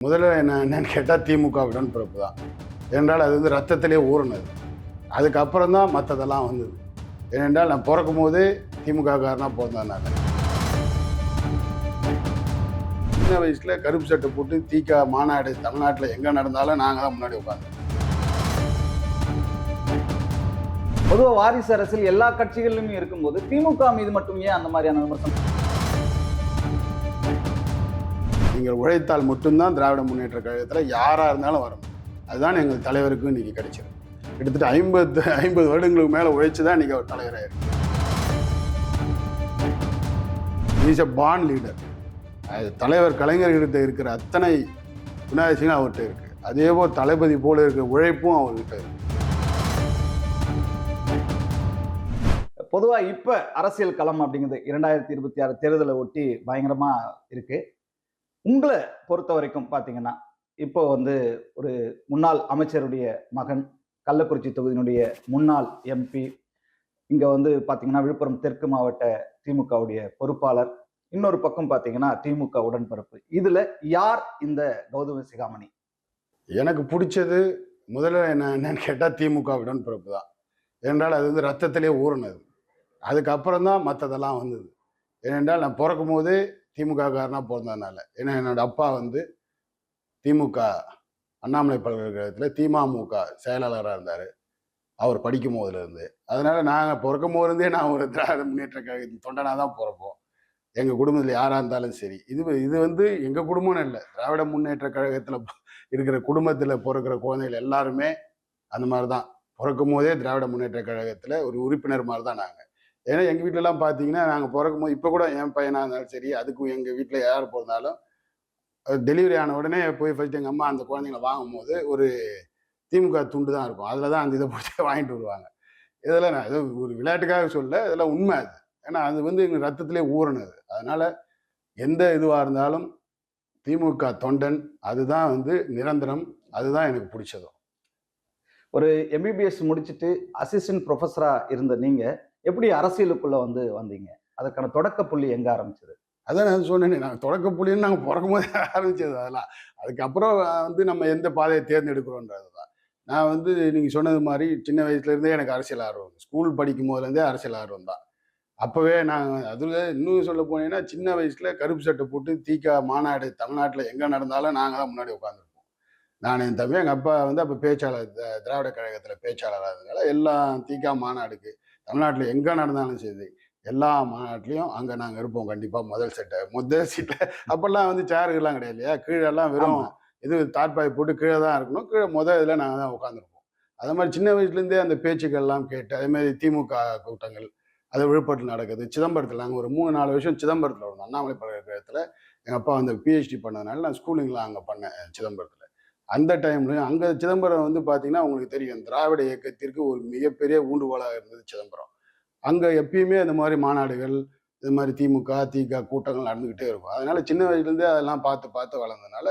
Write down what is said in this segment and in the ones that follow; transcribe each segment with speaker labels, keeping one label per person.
Speaker 1: முதல்ல என்ன என்னன்னு கேட்டால் திமுக உடன்பிறப்பு தான் ஏனென்றால் அது வந்து ரத்தத்திலே ஊறினது. அதுக்கப்புறம் தான் மற்றதெல்லாம் வந்தது. ஏனென்றால் நான் பிறக்கும் போதே திமுக காரனாக சின்ன வயசில் கருப்பு சட்டை போட்டு தீக்கா மாநாடு தமிழ்நாட்டில் எங்கே நடந்தாலும் நாங்கள் தான் முன்னாடி உட்காந்து
Speaker 2: பொதுவாக வாரிசு அரசில் எல்லா கட்சிகளிலுமே இருக்கும்போது திமுக மீது மட்டும் ஏன் அந்த மாதிரியான விமர்சனம்?
Speaker 1: நீங்கள் உழைத்தால் மட்டும்தான் திராவிட முன்னேற்ற கழகத்தில் யாராக இருந்தாலும் வரும். அதுதான் எங்கள் தலைவருக்கும் இன்றைக்கி கிடைச்சிருக்கு. கிட்டத்தட்ட ஐம்பது ஐம்பது வருடங்களுக்கு மேலே உழைச்சி தான் இன்றைக்கி அவர் தலைவராக இருக்கு. இஸ் a born லீடர் தலைவர் கலைஞர்கிட்ட இருக்கிற அத்தனை குணாதிசயங்களும் அவர்கிட்ட இருக்குது அதே போல் தளபதி போல இருக்கிற உழைப்பும் அவர்கிட்ட இருக்கு.
Speaker 2: பொதுவாக இப்போ அரசியல் களம் அப்படிங்கிறது இரண்டாயிரத்தி இருபத்தி ஆறு தேர்தலை ஒட்டி பயங்கரமாக இருக்குது உங்களை பொறுத்த வரைக்கும் பார்த்தீங்கன்னா இப்போ வந்து ஒரு முன்னாள் அமைச்சருடைய மகன் கள்ளக்குறிச்சி தொகுதியினுடைய முன்னாள் எம்பி இங்கே வந்து பார்த்தீங்கன்னா விழுப்புரம் தெற்கு மாவட்ட திமுகவுடைய பொறுப்பாளர். இன்னொரு பக்கம் பார்த்தீங்கன்னா திமுக உடன்பிறப்பு. இதில் யார் இந்த கௌதம சிகாமணி?
Speaker 1: எனக்கு பிடிச்சது முதல்ல என்ன என்னன்னு கேட்டால் திமுக உடன்பிறப்பு தான். ஏனென்றால் அது வந்து ரத்தத்திலே ஊறினது. அதுக்கப்புறம் தான் மற்றதெல்லாம் வந்தது. ஏனென்றால் நான் பிறக்கும் போது திமுக காரனாக பிறந்ததுனால. ஏன்னா என்னோட அப்பா வந்து திமுக அண்ணாமலை பல்கலைக்கழகத்தில் திமுக செயலாளராக இருந்தார். அவர் படிக்கும் போதுலேருந்து. அதனால் நாங்கள் பிறக்கும் போதுலேருந்தே நான் ஒரு திராவிட முன்னேற்ற கழகத்தின் தொண்டனாக தான் பிறப்போம். எங்கள் குடும்பத்தில் யாராக இருந்தாலும் சரி. இது இது வந்து எங்கள் குடும்பம்னு இல்லை. திராவிட முன்னேற்ற கழகத்தில் இருக்கிற குடும்பத்தில் பிறக்கிற குழந்தைகள் எல்லாருமே அந்த மாதிரி தான் பிறக்கும் போதே திராவிட முன்னேற்ற கழகத்தில் ஒரு உறுப்பினர் மாதிரி தான் நாங்கள் ஏன்னா எங்கள் வீட்டிலலாம் பார்த்தீங்கன்னா நாங்கள் பிறக்கும் போது இப்போ கூட என் பையனாக இருந்தாலும் சரி அதுக்கும் எங்கள் வீட்டில் யார் பிறந்தாலும் டெலிவரி ஆன உடனே போய் ஃபர்ஸ்ட் எங்கள் அம்மா அந்த குழந்தைங்கள வாங்கும் போது ஒரு திமுக துண்டு தான் இருக்கும். அதில் தான் அந்த இதை போட்டு வாங்கிட்டு வருவாங்க. இதெல்லாம் நான் ஏதோ ஒரு விளையாட்டுக்காக சொல்ல இதெல்லாம் உண்மை அது. ஏன்னா அது வந்து எங்கள் ரத்தத்திலே ஊறினது. அதனால் எந்த இதுவாக இருந்தாலும் திமுக தொண்டன் அதுதான் வந்து நிரந்தரம். அதுதான் எனக்கு பிடிச்சதும்.
Speaker 2: ஒரு எம்பிபிஎஸ் முடிச்சுட்டு அசிஸ்டன்ட் ப்ரொஃபஸராக இருந்த நீங்கள் எப்படி அரசியலுக்குள்ள வந்து வந்தீங்க? அதற்கான தொடக்க புள்ளி எங்க ஆரம்பிச்சது?
Speaker 1: அதான் நான் சொன்னேனே நாங்கள் தொடக்க புள்ளின்னு நாங்கள் பிறக்கும் போதே ஆரம்பிச்சது அதெல்லாம். அதுக்கப்புறம் வந்து நம்ம எந்த பாதையை தேர்ந்தெடுக்கிறோன்றது தான் நான் வந்து நீங்கள் சொன்னது மாதிரி சின்ன வயசுலேருந்தே எனக்கு அரசியல் ஆர்வம். ஸ்கூல் படிக்கும் போதுலேருந்தே அரசியல் ஆர்வம் தான் அப்போவே நான் அதில் இன்னும் சொல்ல போனீங்கன்னா சின்ன வயசில் கருப்பு சட்டை போட்டு தீக்கா மாநாடு தமிழ்நாட்டில் எங்கே நடந்தாலும் நாங்கள் தான் முன்னாடி உட்காந்துருப்போம் நான் என் தம்பி எங்கள் அப்பா வந்து அப்போ பேச்சாளர் த- திராவிட கழகத்தில் பேச்சாளராக இருந்ததால எல்லாம் தீக்கா மாநாடுக்கு தமிழ்நாட்டில் எங்கே நடந்தாலும் சரி எல்லா மாநாட்டிலையும் அங்கே நாங்கள் இருப்போம். கண்டிப்பாக முதல் செட்டை முதல் சீட்டில் அப்போல்லாம் வந்து சேருகள்லாம் கிடையாது இல்லையா? கீழெல்லாம் வெறும். இது தார்பாய் போட்டு கீழே தான் இருக்கணும். கீழே முதல் இதில் நாங்கள் தான் உட்காந்துருப்போம் அது மாதிரி சின்ன வயசுலேருந்தே அந்த பேச்சுக்கள்லாம் கேட்டு அதே மாதிரி திமுக கூட்டங்கள் அது விழுப்புரத்தில் நடக்குது. சிதம்பரத்தில் நாங்கள் ஒரு மூணு நாலு வருஷம் சிதம்பரத்தில் இருந்தோம். அண்ணாமலை பல்கலைக்கழகத்தில். எங்கள் அப்பா வந்து பிஹெச்டி பண்ணதுனால நான் ஸ்கூலிங்லாம் அங்கே பண்ணேன் சிதம்பரத்தில். அந்த டைம்லையும் அங்கே சிதம்பரம் வந்து பார்த்தீங்கன்னா உங்களுக்கு தெரியும். திராவிட இயக்கத்திற்கு ஒரு மிகப்பெரிய ஊண்டுகோலாக இருந்தது சிதம்பரம். அங்கே எப்பயுமே இந்த மாதிரி மாநாடுகள் இது மாதிரி திமுக திக கூட்டங்கள் நடந்துக்கிட்டே இருக்கும். அதனால சின்ன வயசுலேருந்தே அதெல்லாம் பார்த்து பார்த்து வளர்ந்ததுனால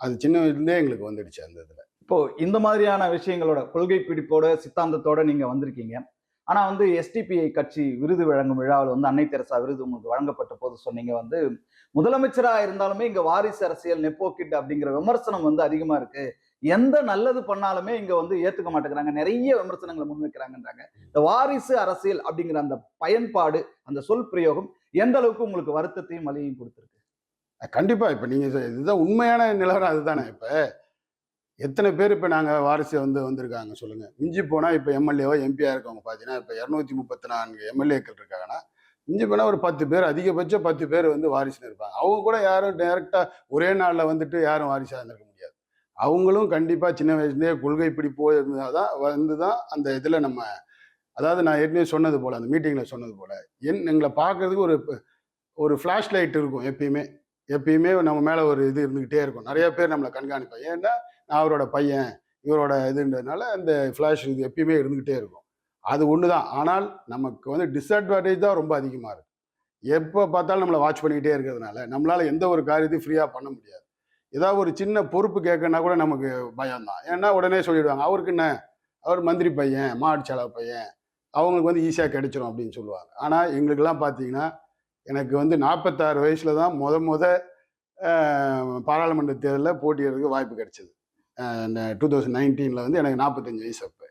Speaker 1: அது சின்ன வயசுலேருந்தே எங்களுக்கு வந்துடுச்சு அந்த இதில்.
Speaker 2: இப்போ இந்த மாதிரியான விஷயங்களோட கொள்கை பிடிப்போட சித்தாந்தத்தோட நீங்க வந்திருக்கீங்க. ஆனால் வந்து எஸ்டிபிஐ கட்சி விருது வழங்கும் விழாவில் வந்து அன்னை தெரசா விருது உங்களுக்கு வழங்கப்பட்ட போது சொன்னீங்க வந்து முதலமைச்சராக இருந்தாலுமே இங்கே வாரிசு அரசியல் நெப்போக்கிட் அப்படிங்கிற விமர்சனம் வந்து அதிகமாக இருக்கு. எந்த நல்லது பண்ணாலுமே இங்க வந்து ஏத்துக்க மாட்டேங்கிறாங்க. நிறைய விமர்சனங்களை முன்வைக்கிறாங்கன்றாங்க. இந்த வாரிசு அரசியல் அப்படிங்கிற அந்த பயன்பாடு அந்த சொல் பிரயோகம் எந்த அளவுக்கு உங்களுக்கு வருத்தத்தையும் வலியையும் கொடுத்துருக்கு?
Speaker 1: கண்டிப்பாக இப்போ நீங்கள் இதுதான் உண்மையான நிலவரம் அதுதானே. இப்போ எத்தனை பேர் இப்போ நாங்கள் வாரிசு வந்து வந்திருக்காங்க சொல்லுங்கள் மிஞ்சி போனால் இப்போ எம்எல்ஏவோ எம்பியாக இருக்கவங்க பார்த்தீங்கன்னா இப்போ இரநூத்தி முப்பத்தி நான்கு எம்எல்ஏக்கள் இருக்காங்கன்னா மிஞ்சி போனால் ஒரு பத்து பேர் அதிகபட்சம் பத்து பேர் வந்து வாரிசுன்னு இருப்பாங்க. அவங்க கூட யாரும் டைரெக்டாக ஒரே நாளில் வந்துட்டு யாரும் வாரிசாக இருந்திருக்க முடியாது. அவங்களும் கண்டிப்பாக சின்ன வயசுலேயே கொள்கை இப்படி போயிருந்தால் தான் வந்து தான் அந்த இதில் நம்ம அதாவது நான் ஏற்கனவே சொன்னது போல் அந்த மீட்டிங்கில் சொன்னது போல் என் எங்களை பார்க்கறதுக்கு ஒரு ஒரு ஃப்ளாஷ் லைட் இருக்கும் எப்பயுமே. எப்பயுமே நம்ம மேலே ஒரு இது இருந்துக்கிட்டே இருக்கும். நிறைய பேர் நம்மளை கண்காணிப்பாங்க. ஏன்னா நான் அவரோட பையன் இவரோட இதுன்றதுனால அந்த ஃப்ளாஷ் இது எப்பயுமே இருந்துக்கிட்டே இருக்கும். அது ஒன்று தான் ஆனால் நமக்கு வந்து டிஸ்அட்வான்டேஜ் தான் ரொம்ப அதிகமாக இருக்கும் எப்போ பார்த்தாலும் நம்மளை வாட்ச் பண்ணிக்கிட்டே இருக்கிறதுனால நம்மளால் எந்த ஒரு காரியத்தையும் ஃப்ரீயாக பண்ண முடியாது. ஏதாவது ஒரு சின்ன பொறுப்பு கேட்கணுன்னா கூட நமக்கு பயம்தான். ஏன்னா உடனே சொல்லிடுவாங்க அவருக்கு என்ன? அவர் மந்திரி பையன் மாவட்ட பையன். அவங்களுக்கு வந்து ஈஸியாக கிடைச்சிரும் அப்படின்னு சொல்லுவாங்க. ஆனால் எங்களுக்கெல்லாம் பார்த்தீங்கன்னா எனக்கு வந்து நாற்பத்தாறு வயசில் தான் முத முத பாராளுமன்ற தேர்தலில் போட்டியிடுறதுக்கு வாய்ப்பு கிடைச்சது. டூ தௌசண்ட் நைன்டீனில் வந்து எனக்கு நாற்பத்தஞ்சு வயசு அப்போ.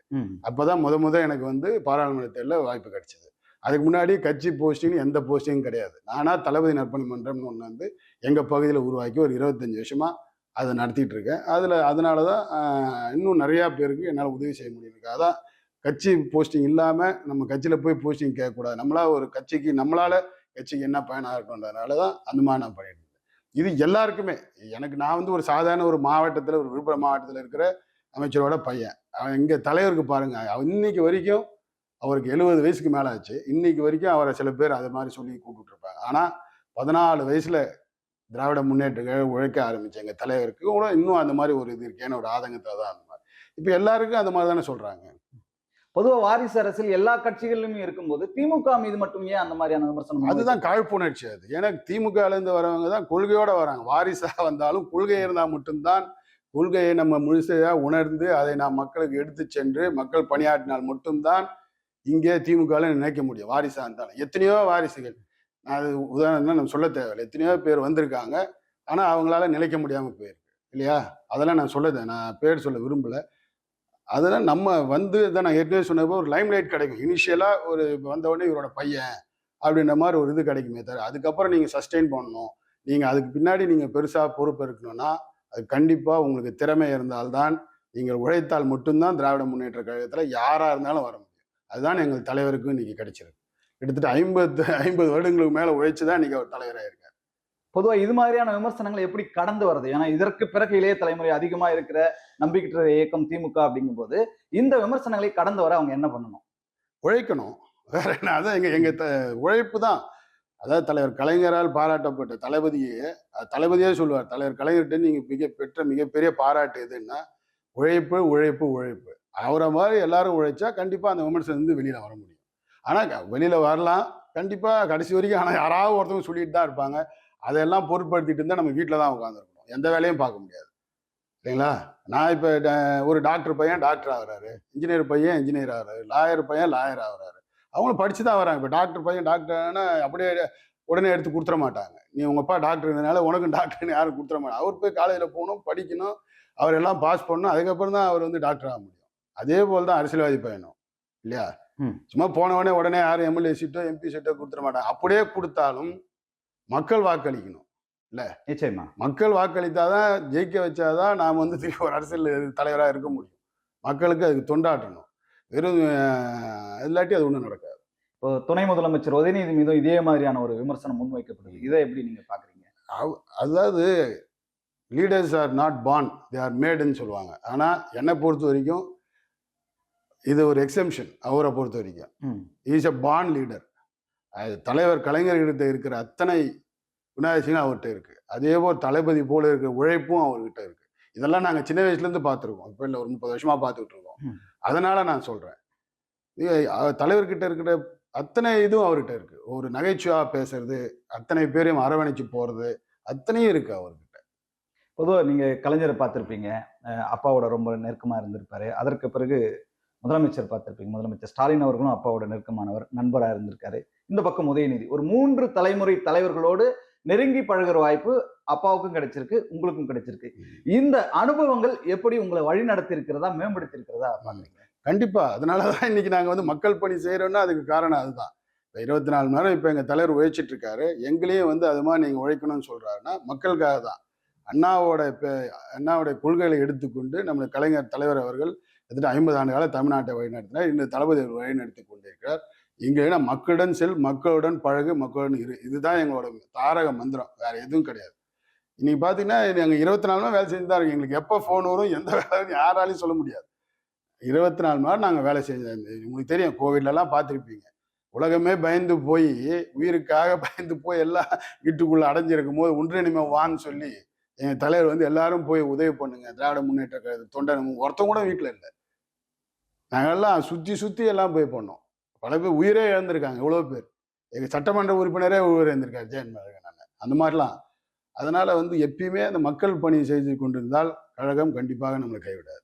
Speaker 1: அப்போ தான் முத முத எனக்கு வந்து பாராளுமன்ற தேர்தலில் வாய்ப்பு கிடைச்சது. அதுக்கு முன்னாடி கட்சி போஸ்டிங் எந்த போஸ்டிங்கும் கிடையாது. நானாக தளபதி நற்பணி மன்றம்னு ஒன்று வந்து எங்கள் பகுதியில் உருவாக்கி ஒரு இருபத்தஞ்சி வருஷமாக அதை நடத்திட்டு இருக்கேன் அதில் அதனால தான் இன்னும் நிறையா பேருக்கு என்னால் உதவி செய்ய முடியிருக்கு அதான் கட்சி போஸ்டிங் இல்லாமல் நம்ம கட்சியில் போய் போஸ்டிங் கேட்கக்கூடாது. நம்மளா ஒரு கட்சிக்கு நம்மளால கட்சிக்கு என்ன பயனாக இருக்குன்றதுனால தான் அந்த மாதிரி நான் பண்ணிட்டு இது எல்லாருக்குமே. எனக்கு நான் வந்து ஒரு சாதாரண ஒரு மாவட்டத்தில் ஒரு விழுப்புரம் மாவட்டத்தில் இருக்கிற அமைச்சரோட பையன். அவன் இங்கே தலைவருக்கு பாருங்க. இன்னைக்கு வரைக்கும் அவருக்கு எழுபது வயசுக்கு மேலே ஆச்சு. இன்னைக்கு வரைக்கும் அவரை சில பேர் அது மாதிரி சொல்லி கூப்பிட்டுருப்பாங்க ஆனால் பதினாலு வயசில் திராவிட முன்னேற்ற உழைக்க ஆரம்பித்தேன் எங்கள் தலைவருக்கு கூட இன்னும் அந்த மாதிரி ஒரு இது இருக்கேன்னு ஒரு ஆதங்கத்தில் தான் அந்த மாதிரி. இப்போ எல்லாருக்கும் அந்த மாதிரி தானே சொல்கிறாங்க
Speaker 2: பொதுவா வாரிசு அரசில் எல்லா கட்சிகளிலுமே இருக்கும்போது திமுக மீது மட்டும் ஏன் அந்த மாதிரியான விமர்சனம்
Speaker 1: அதுதான் காழ்ப்புணர்ச்சி அது. ஏன்னா திமுகலேருந்து வரவங்க தான் கொள்கையோட வராங்க. வாரிசாக வந்தாலும் கொள்கை இருந்தால் மட்டும்தான் கொள்கையை நம்ம முழுசையாக உணர்ந்து அதை நாம் மக்களுக்கு எடுத்து சென்று மக்கள் பணியாற்றினால் மட்டும்தான் இங்கே திமுகவில் நினைக்க முடியும். வாரிசாக இருந்தாலும் எத்தனையோ வாரிசுகள் நான் அது உதாரணம் நம்ம சொல்ல தேவையில்லை. எத்தனையோ பேர் வந்திருக்காங்க. ஆனால் அவங்களால நிலைக்க முடியாமல் போயிருக்கு. இல்லையா? அதெல்லாம் நான் சொல்ல நான் பேர் சொல்ல விரும்பலை. அதெல்லாம் நம்ம வந்து தான் நான் ஏற்கனவே சொன்னப்போ ஒரு லைம் லைட் கிடைக்கும் இனிஷியலாக ஒரு வந்தவொடனே இவரோட பையன் அப்படின்ற மாதிரி ஒரு இது கிடைக்குமே தவிர அதுக்கப்புறம் நீங்கள் சஸ்டெயின் பண்ணணும். நீங்கள் அதுக்கு பின்னாடி நீங்கள் பெருசாக பொறுப்பு இருக்கணும்னா அது கண்டிப்பாக உங்களுக்கு திறமை இருந்தால்தான் நீங்கள் உழைத்தால் மட்டும்தான் திராவிட முன்னேற்ற கழகத்தில் யாராக இருந்தாலும் வர முடியும். அதுதான் எங்கள் தலைவருக்கும் இன்னைக்கு கிடைச்சிருக்கு. கிட்டத்தட்ட ஐம்பத்து ஐம்பது வருடங்களுக்கு மேலே உழைச்சு தான் இன்னைக்கு அவர் தலைவராக இருக்கார்
Speaker 2: பொதுவாக இது மாதிரியான விமர்சனங்களை எப்படி கடந்து வருது ஏன்னா இதற்கு பிறகு இளைய தலைமுறை அதிகமாக இருக்கிற நம்பிக்கிட்ட இயக்கம் திமுக அப்படிங்கும்போது இந்த விமர்சனங்களை கடந்து வர அவங்க என்ன பண்ணணும்?
Speaker 1: உழைக்கணும். வேற என்ன? அதான் எங்க எங்க த உழைப்பு தான். அதாவது தலைவர் கலைஞரால் பாராட்டப்பட்ட தளபதியே தளபதியே சொல்லுவார் தலைவர் கலைஞர்கிட்ட நீங்க மிக பெற்ற மிகப்பெரிய பாராட்டு எதுன்னா உழைப்பு உழைப்பு உழைப்பு. அவரை மாதிரி எல்லாரும் உழைச்சா கண்டிப்பா அந்த விமர்சனம் வந்து வெளியில வர முடியும். ஆனா வெளியில வரலாம். கண்டிப்பா கடைசி வரைக்கும் ஆனா யாராவது ஒருத்தவங்க சொல்லிட்டு தான் இருப்பாங்க. அதெல்லாம் பொருட்படுத்திட்டு இருந்தா நம்ம வீட்டில் தான் உட்காந்துருக்கணும் எந்த வேலையும் பார்க்க முடியாது. இல்லைங்களா? நான் இப்போ ஒரு டாக்டர் பையன் டாக்டர் ஆகுறாரு. இன்ஜினியர் பையன் இன்ஜினியர் ஆகுறாரு. லாயர் பையன் லாயர் ஆகுறாரு. அவங்களும் படிச்சு தான் வராங்க. இப்போ டாக்டர் பையன் டாக்டர்னா அப்படியே உடனே எடுத்து கொடுத்துட மாட்டாங்க. நீ உங்க அப்பா டாக்டர் இருந்தனால உனக்கும் டாக்டர்னு யாரும் கொடுத்துட மாட்டாங்க. அவர் போய் காலேஜில் போகணும் படிக்கணும் அவர் எல்லாம் பாஸ் பண்ணணும். அதுக்கப்புறம் தான் அவர் வந்து டாக்டர் ஆக முடியும். அதே போல் தான் அரசியல்வாதி பயணம் இல்லையா. சும்மா போன உடனே உடனே யாரும் எம்எல்ஏ சீட்டோ எம்பி சீட்டோ கொடுத்துட மாட்டாங்க. அப்படியே கொடுத்தாலும் மக்கள் வாக்களிக்கணும்
Speaker 2: நிச்சயமா.
Speaker 1: மக்கள் வாக்களித்தாதான் ஜெயிக்க வச்சாதான் நாம் வந்து திருப்பி ஒரு அரசியல் தலைவராக இருக்க முடியும். மக்களுக்கு அதுக்கு தொண்டாட்டணும் வெறும் இல்லாட்டி அது ஒன்றும் நடக்காது.
Speaker 2: இப்போ துணை முதலமைச்சர் உதயநிதி மீதும் இதே மாதிரியான ஒரு விமர்சனம் முன்வைக்கப்படுது இதை எப்படி நீங்க பாக்குறீங்க?
Speaker 1: அதாவது leaders are not born they are மேடுன்னு சொல்லுவாங்க. ஆனால் என்னை பொறுத்த வரைக்கும் இது ஒரு எக்ஸெம்ஷன் அவரை பொறுத்த வரைக்கும். இஸ் எ பார்ன் லீடர் அது தலைவர் கலைஞர்கிட்ட இருக்கிற அத்தனை குணாதிசயங்களும் அவர்கிட்ட இருக்கு. அதே போல் தளபதி போல இருக்கிற உழைப்பும் அவர்கிட்ட இருக்கு. இதெல்லாம் நாங்கள் சின்ன வயசுலேருந்து பார்த்துருக்கோம். இப்போ இல்லை ஒரு முப்பது வருஷமா பார்த்துக்கிட்டு இருக்கோம். அதனால நான் சொல்கிறேன் தலைவர்கிட்ட இருக்கிற அத்தனை இதுவும் அவர்கிட்ட இருக்கு. ஒரு நகைச்சுவா பேசுறது அத்தனை பேரையும் அரவணைச்சு போறது அத்தனையும் இருக்கு அவர்கிட்ட.
Speaker 2: பொதுவா நீங்க கலைஞரை பார்த்திருப்பீங்க. அப்பாவோட ரொம்ப நெருக்கமா இருந்திருப்பாரு. அதற்கு பிறகு முதலமைச்சர் பார்த்துருப்பீங்க முதலமைச்சர். ஸ்டாலின் அவர்களும் அப்பாவோட நெருக்கமானவர் நண்பராக இருந்திருக்காரு. இந்த பக்கம் உதயநிதி. ஒரு மூன்று தலைமுறை தலைவர்களோடு நெருங்கி பழகுற வாய்ப்பு அப்பாவுக்கும் கிடைச்சிருக்கு உங்களுக்கும் கிடைச்சிருக்கு. இந்த அனுபவங்கள் எப்படி உங்களை வழி நடத்திருக்கிறதா மேம்படுத்தியிருக்கிறதா மேம்படுத்தி அதனால பாக்குறீங்க
Speaker 1: கண்டிப்பா இன்னைக்கு நாங்கள் வந்து மக்கள் பணி செய்கிறோன்னா அதுக்கு காரணம் அதுதான். இப்போ இருபத்தி நாலு மணி நேரம் இப்போ எங்கள் தலைவர் உழைச்சிட்டு இருக்காரு எங்களையும் வந்து அது மாதிரி நீங்கள் உழைக்கணும்னு சொல்கிறாருன்னா மக்களுக்காக தான் அண்ணாவோட இப்போ அண்ணாவோடைய கொள்கைகளை எடுத்துக்கொண்டு நம்ம கலைஞர் தலைவர் அவர்கள் கிட்டத்தட்ட ஐம்பது ஆண்டு கால தமிழ்நாட்டை வழிநடத்தினார். இன்னும் தளபதி அவர் வழிநடத்தி கொண்டிருக்கிறார். இங்கே என்ன மக்களுடன் செல் மக்களுடன் பழகு மக்களுடன் இரு. இதுதான் எங்களோட தாரக மந்திரம். வேற எதுவும் கிடையாது. இன்னைக்கு பார்த்தீங்கன்னா நாங்கள் இருபத்தி நாலு வேலை செஞ்சு தான் இருக்கோம் எங்களுக்கு எப்போ ஃபோன் வரும் எந்த வேலை யாராலையும் சொல்ல முடியாது. இருபத்தி நாலு மணி நேரம் நாங்கள் வேலை செஞ்சோம் உங்களுக்கு தெரியும் கோவிட்லலாம் பார்த்துருப்பீங்க. உலகமே பயந்து போய் உயிருக்காக பயந்து போய் எல்லாம் வீட்டுக்குள்ளே அடைஞ்சிருக்கும் போது ஒன்றிணைமை வான்னு சொல்லி எங்கள் தலைவர் வந்து எல்லாரும் போய் உதவி பண்ணுங்க. திராவிட முன்னேற்ற கழக தொண்டன் ஒருத்தன் கூட வீட்டில் இல்லை. நாங்கள்லாம் சுற்றி சுற்றி எல்லாம் போய் பண்ணோம். பல பேர் உயிரே இழந்திருக்காங்க இவ்வளோ பேர். எங்கள் சட்டமன்ற உறுப்பினரே உயிர் இழந்திருக்காரு ஜெயன் மகன் அந்த மாதிரிலாம். அதனால் வந்து எப்பயுமே அந்த மக்கள் பணி செய்து கொண்டிருந்தால் கழகம் கண்டிப்பாக நம்மளை கைவிடாது.